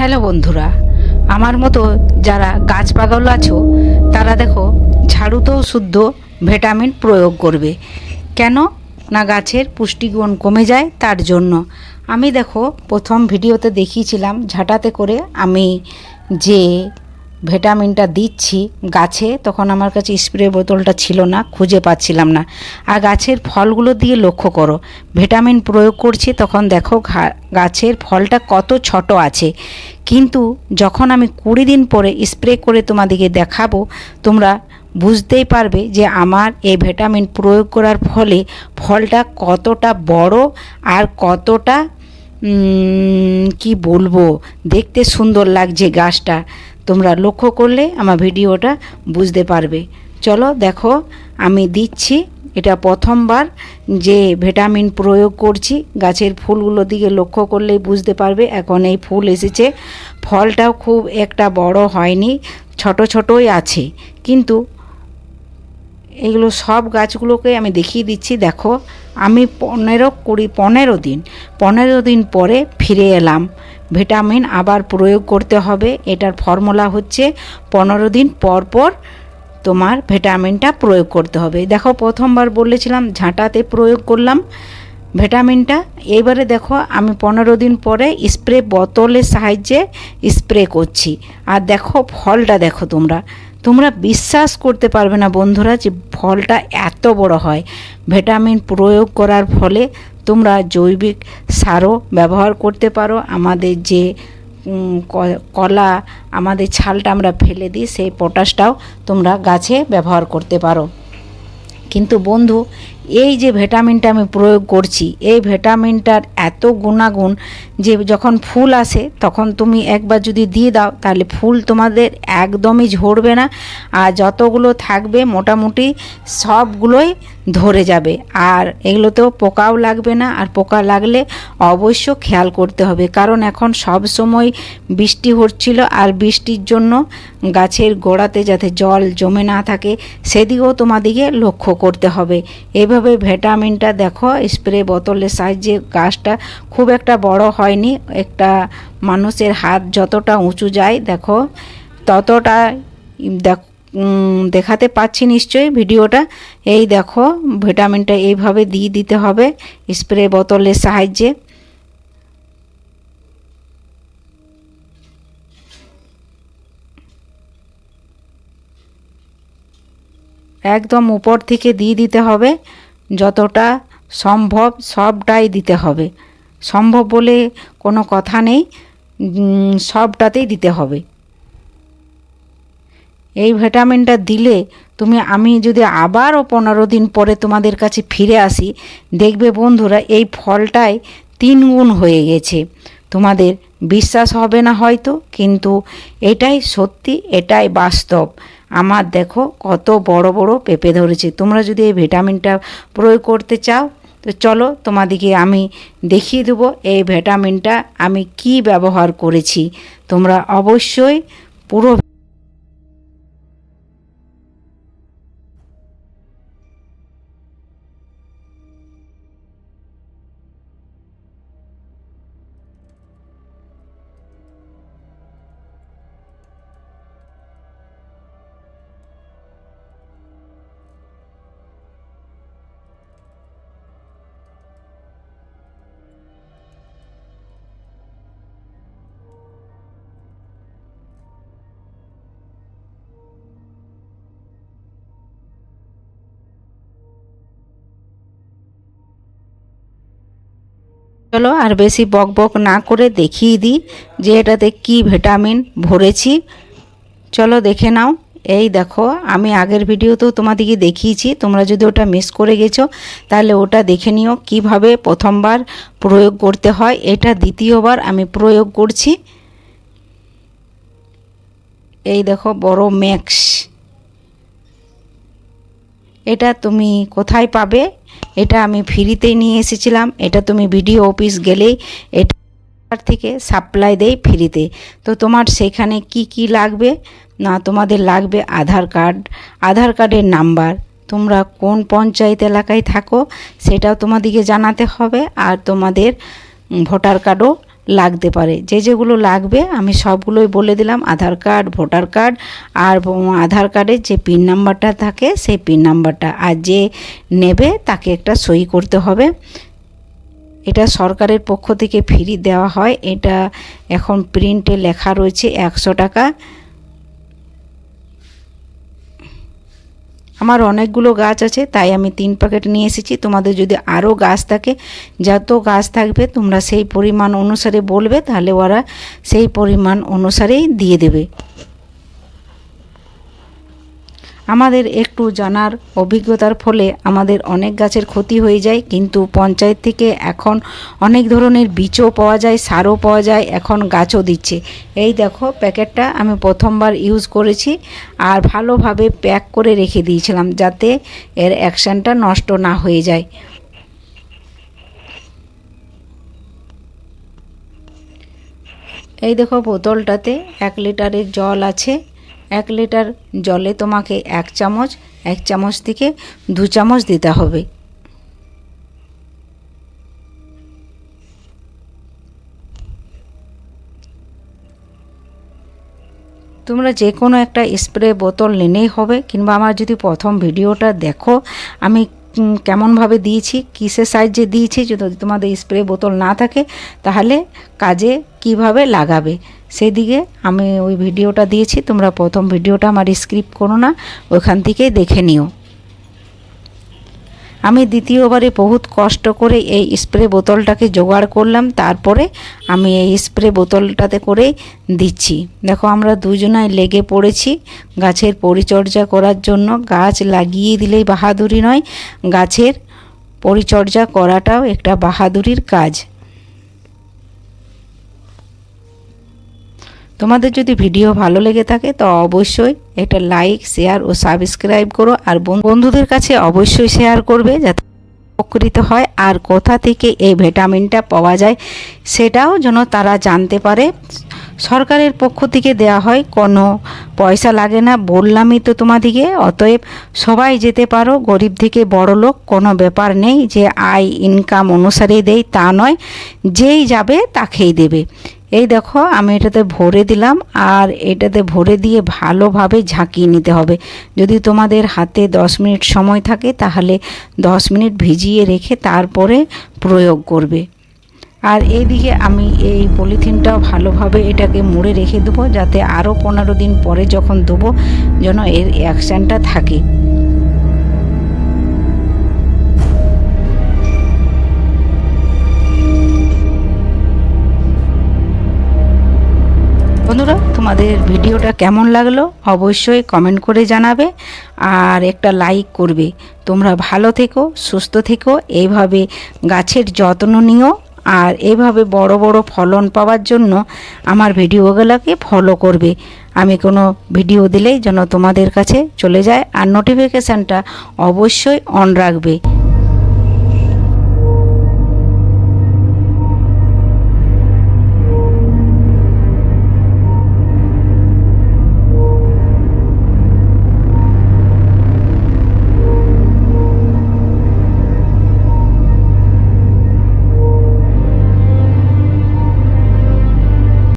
Hello বন্ধুরা, আমার মতো যারা গাছ পাগল আছো, তারা দেখো ঝাড়ুতেও শুদ্ধ ভিটামিন প্রয়োগ করবে। কেন? না গাছের পুষ্টিগুণ কমে যায় তার জন্য। আমি দেখো প্রথম ভিডিওতে দেখিয়েছিলাম ঝাঁটাতে করে আমি যে ভিটামিনটা দিচ্ছি। গাছে তখন আমার কাছে স্প্রে বোতলটা ছিল না, খুঁজে পাচ্ছিলাম না। আর গাছের ফলগুলো দিয়ে লক্ষ্য করো, ভিটামিন প্রয়োগ করছি তখন দেখো গাছের ফলটা কত ছোট আছে। কিন্তু যখন আমি কুড়ি দিন পরে স্প্রে করে তোমাদেরকে দেখাবো, তোমরা বুঝতেই পারবে যে আমার এই ভিটামিন প্রয়োগ করার ফলে ফলটা কতটা বড় আর কতটা কি বলব, দেখতে সুন্দর লাগছে গাছটা। তোমরা লক্ষ্য করলে আমার ভিডিওটা বুঝতে পারবে। চলো দেখো, আমি দিচ্ছি। এটা প্রথমবার যে ভিটামিন প্রয়োগ করছি, গাছের ফুলগুলো দিকে লক্ষ্য করলেই বুঝতে পারবে। এখন এই ফুল এসেছে। ফলটাও খুব একটা বড় হয়নি, ছোট ছোটই আছে। কিন্তু এগুলো সব গাছগুলোকে আমি দেখিয়ে দিচ্ছি। দেখো, আমি পনেরো কুড়ি, পনেরো দিন পনেরো দিন পরে ফিরে এলাম। ভিটামিন আবার প্রয়োগ করতে হবে। এটার ফর্মুলা হচ্ছে পনেরো দিন পর পর তোমার ভিটামিনটা প্রয়োগ করতে হবে। দেখো, প্রথমবার বলেছিলাম ঝাঁটাতে প্রয়োগ করলাম ভিটামিনটা। এইবারে দেখো, আমি পনেরো দিন পরে স্প্রে বোতলের সাহায্যে স্প্রে করছি। আর দেখো, ফলটা দেখো তোমরা। তোমরা বিশ্বাস করতে পারবে না বন্ধুরা যে ফলটা এত বড় হয়। ভিটামিন প্রয়োগ করার ফলে তোমরা জৈবিক সারও ব্যবহার করতে পারো। আমাদের যে কলা, আমাদের ছালটা আমরা ফেলে দিই, সেই পটাশটাও তোমরা গাছে ব্যবহার করতে পারো। কিন্তু বন্ধু এই যে ভিটামিনটা আমি প্রয়োগ করছি, এই ভিটামিনটার এত গুণাগুণ যে যখন ফুল আসে, তখন তুমি একবার যদি দিয়ে দাও, তাহলে ফুল তোমাদের একদমই ঝরবে না। আর যতগুলো থাকবে, মোটামুটি সবগুলোই ধরে যাবে। আর এগুলোতেও পোকাও লাগবে না। আর পোকা লাগলে অবশ্য খেয়াল করতে হবে। কারণ এখন সব সময় বৃষ্টি হচ্ছিল, আর বৃষ্টির জন্য গাছের গোড়াতে যাতে জল জমে না থাকে, সেদিকেও তোমাদিকে লক্ষ্য করতে হবে। এভাবে ভিটামিনটা দেখো, স্প্রে বোতলের সাহায্যে গাছটা খুব একটা বড় হয়নি। একটা মানুষের হাত যতটা উঁচু যায়, দেখো, ততটা দেখ দেখাতে পাচ্ছি নিশ্চয়ই ভিডিওটা। এই দেখো, ভিটামিনটা এইভাবে দিয়ে দিতে হবে স্প্রে বোতলের সাহায্যে। একদম উপর থেকে দিয়ে দিতে হবে। যতটা সম্ভব সবটাই দিতে হবে। সম্ভব বলে কোনো কথা নেই সবটাতেই দিতে হবে। এই ভিটামিনটা দিলে তুমি, আমি যদি আবারও পনেরো দিন পরে তোমাদের কাছে ফিরে আসি, দেখবে বন্ধুরা এই ফলটাই তিন গুণ হয়ে গেছে। তোমাদের বিশ্বাস হবে না হয়তো, কিন্তু এটাই সত্যি, এটাই বাস্তব। আমার দেখো, কত বড় বড় পেঁপে ধরেছে। তোমরা যদি এই ভিটামিনটা প্রয়োগ করতে চাও, তো চলো তোমাদেরকে আমি দেখিয়ে দেবো এই ভিটামিনটা আমি কি ব্যবহার করেছি। তোমরা অবশ্যই পুরো চলো আর বেশি বক বক না করে দেখিয়ে দিই যে এটাতে কি ভিটামিন ভরেছি। চলো দেখে নাও। এই দেখো, আমি আগের ভিডিওতেও তোমাদেরকে দেখিয়েছি, তোমরা যদি ওটা মিস করে গেছো, তাহলে ওটা দেখে নিও কীভাবে প্রথমবার প্রয়োগ করতে হয়, এটা দ্বিতীয়বার আমি প্রয়োগ করছি। এই দেখো, বড় ম্যাক্স। এটা তুমি কোথায় পাবে? এটা আমি ফ্রিতেই নিয়ে এসেছিলাম। এটা তুমি বিডিও অফিস গেলেই এটা থেকে সাপ্লাই দেয় ফ্রিতে। তো তোমার সেখানে কি কি লাগবে? না, তোমাদের লাগবে আধার কার্ড। আধার কার্ডের নাম্বার। তোমরা কোন পঞ্চায়েত এলাকায় থাকো, সেটাও তোমাদেরকে জানাতে হবে। আর তোমাদের ভোটার কার্ডও লাগতে পারে। যে যেগুলো লাগবে, আমি সবগুলোই বলে দিলাম, আধার কার্ড, ভোটার কার্ড, আর আধার কার্ডের যে পিন নাম্বারটা থাকে, সেই পিন নাম্বারটা। আর যে নেবে, তাকে একটা সই করতে হবে। এটা সরকারের পক্ষ থেকে ফ্রি দেওয়া হয়। এটা এখন প্রিন্টে লেখা রয়েছে একশো টাকা। আমার অনেকগুলো গাছ আছে, তাই আমি তিন প্যাকেট নিয়ে এসেছি। তোমাদের যদি আরও গাছ থাকে, যত গাছ থাকবে, তোমরা সেই পরিমাণ অনুসারে বলবে, তাহলে ওরা সেই পরিমাণ অনুসারেই দিয়ে দেবে। আমাদের একটু জানার অভিজ্ঞতার ফলে আমাদের অনেক গাছের ক্ষতি হয়ে যায়, কিন্তু পঞ্চায়েত থেকে এখন অনেক ধরনের বীজও পাওয়া যায়, সারও পাওয়া যায়, এখন গাছও দিচ্ছে। এই দেখো, প্যাকেটটা আমি প্রথমবার ইউজ করেছি আর ভালোভাবে প্যাক করে রেখে দিয়েছিলাম যাতে এর অ্যাকশানটা নষ্ট না হয়ে যায়। এই দেখো, বোতলটাতে এক লিটারের জল আছে। এক লিটার জলে তোমাকে এক চামচ এক চামচ থেকে দু চামচ দিতে হবে। তোমরা যে কোনো একটা স্প্রে বোতল নিলেই হবে, কিংবা আমার যদি প্রথম ভিডিওটা দেখো, আমি কেমনভাবে দিয়েছি, কিসের সাইজে দিয়েছি, যদি তোমাদের স্প্রে বোতল না থাকে, তাহলে কাজে কীভাবে লাগাবে? সেদিকে আমি ওই ভিডিওটা দিয়েছি, তোমরা প্রথম ভিডিওটা আমার স্ক্রিপ্ট করো না ওইখান থেকেই দেখে নিও। আমি দ্বিতীয়বারে বহুত কষ্ট করে এই স্প্রে বোতলটাকে জোগাড় করলাম, তারপরে আমি এই স্প্রে বোতলটাতে করে দিচ্ছি। দেখো, আমরা দুজনায় লেগে পড়েছি গাছের পরিচর্যা করার জন্য। গাছ লাগিয়ে দিলেই বাহাদুরি নয়, গাছের পরিচর্যা করাটাও একটা বাহাদুরির কাজ। তোমাদের যদি ভিডিও ভালো লেগে থাকে, তো অবশ্যই এটা লাইক শেয়ার ও সাবস্ক্রাইব করো। আর বন্ধুদের কাছে অবশ্যই শেয়ার করবে যাতে উপকৃত হয়। আর কোথা থেকে এই ভিটামিনটা পাওয়া যায়, সেটাও যেন তারা জানতে পারে। সরকারের পক্ষ থেকে দেয়া হয়, কোনো পয়সা লাগে না, বললামই তো তোমাদিকে। অতএব সবাই যেতে পারো, গরিব থেকে বড় লোক, কোনো ব্যাপার নেই যে আয় ইনকাম অনুসারে দেই তা নয়। যেই যাবে, তাকেই দেবে। এই দেখো, আমি এটাতে ভরে দিলাম, আর এটাতে ভরে দিয়ে ভালোভাবে ঝাঁকিয়ে নিতে হবে। যদি তোমাদের হাতে দশ মিনিট সময় থাকে, তাহলে দশ মিনিট ভিজিয়ে রেখে তারপরে প্রয়োগ করবে। আর এইদিকে আমি এই পলিথিনটাও ভালোভাবে এটাকে মুড়ে রেখে দেবো, যাতে আরও পনেরো দিন পরে যখন দেবো, যেন এর অ্যাকশানটা থাকে। তোমাদের ভিডিওটা কেমন লাগল অবশ্যই কমেন্ট করে জানাবে আর একটা লাইক করবে। তোমরা ভালো থেকো, সুস্থ থেকো, এইভাবে গাছের যত্ন নিও আর এইভাবে বড় বড় ফলন পাওয়ার জন্য আমার ভিডিওগুলোকে ফলো করবে। আমি কোনো ভিডিও দিলেই যেন তোমাদের কাছে চলে যায় আর নোটিফিকেশানটা অবশ্যই অন রাখবে।